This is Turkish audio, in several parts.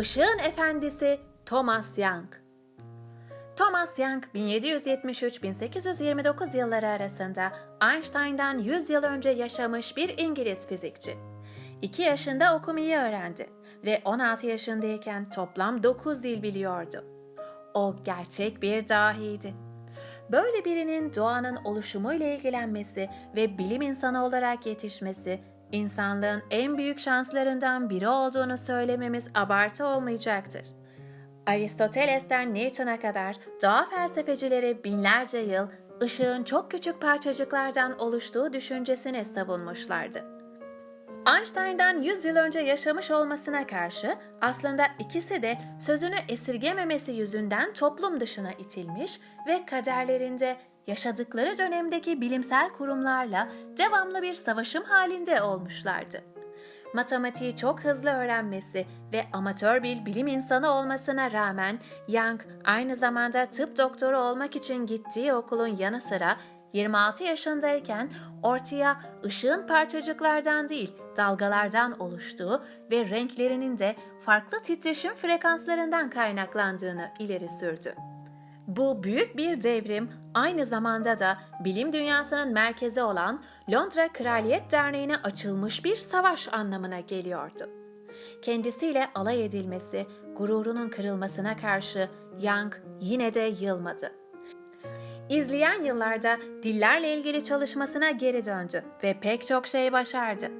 Işığın Efendisi Thomas Young Thomas Young 1773-1829 yılları arasında Einstein'dan 100 yıl önce yaşamış bir İngiliz fizikçi. 2 yaşında okumayı öğrendi ve 16 yaşındayken toplam 9 dil biliyordu. O gerçek bir dahiydi. Böyle birinin doğanın oluşumuyla ilgilenmesi ve bilim insanı olarak yetişmesi, insanlığın en büyük şanslarından biri olduğunu söylememiz abartı olmayacaktır. Aristoteles'ten Newton'a kadar doğa felsefecileri binlerce yıl ışığın çok küçük parçacıklardan oluştuğu düşüncesini savunmuşlardı. Einstein'dan 100 yıl önce yaşamış olmasına karşı aslında ikisi de sözünü esirgememesi yüzünden toplum dışına itilmiş ve kaderlerinde yaşadıkları dönemdeki bilimsel kurumlarla devamlı bir savaşım halinde olmuşlardı. Matematiği çok hızlı öğrenmesi ve amatör bir bilim insanı olmasına rağmen Young aynı zamanda tıp doktoru olmak için gittiği okulun yanı sıra 26 yaşındayken ortaya ışığın parçacıklardan değil, dalgalardan oluştuğu ve renklerinin de farklı titreşim frekanslarından kaynaklandığını ileri sürdü. Bu büyük bir devrim aynı zamanda da bilim dünyasının merkezi olan Londra Kraliyet Derneği'ne açılmış bir savaş anlamına geliyordu. Kendisiyle alay edilmesi, gururunun kırılmasına karşı Young yine de yılmadı. İzleyen yıllarda dillerle ilgili çalışmasına geri döndü ve pek çok şey başardı.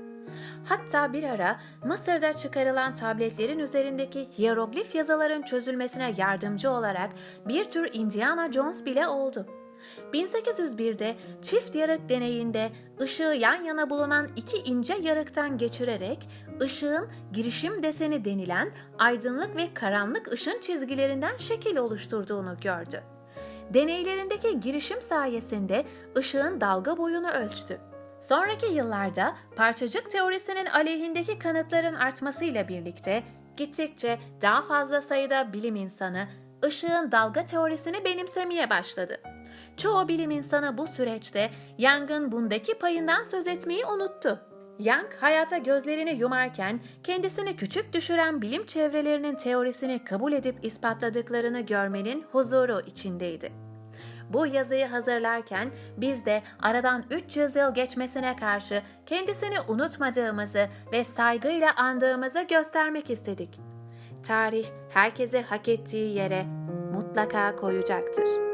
Hatta bir ara Mısır'da çıkarılan tabletlerin üzerindeki hieroglif yazıların çözülmesine yardımcı olarak bir tür Indiana Jones bile oldu. 1801'de çift yarık deneyinde ışığı yan yana bulunan iki ince yarıktan geçirerek ışığın girişim deseni denilen aydınlık ve karanlık ışın çizgilerinden şekil oluşturduğunu gördü. Deneylerindeki girişim sayesinde ışığın dalga boyunu ölçtü. Sonraki yıllarda parçacık teorisinin aleyhindeki kanıtların artmasıyla birlikte gittikçe daha fazla sayıda bilim insanı ışığın dalga teorisini benimsemeye başladı. Çoğu bilim insanı bu süreçte Young'ın bundaki payından söz etmeyi unuttu. Young hayata gözlerini yumarken kendisini küçük düşüren bilim çevrelerinin teorisini kabul edip ispatladıklarını görmenin huzuru içindeydi. Bu yazıyı hazırlarken biz de aradan 300 yıl geçmesine karşı kendisini unutmadığımızı ve saygıyla andığımızı göstermek istedik. Tarih herkese hak ettiği yere mutlaka koyacaktır.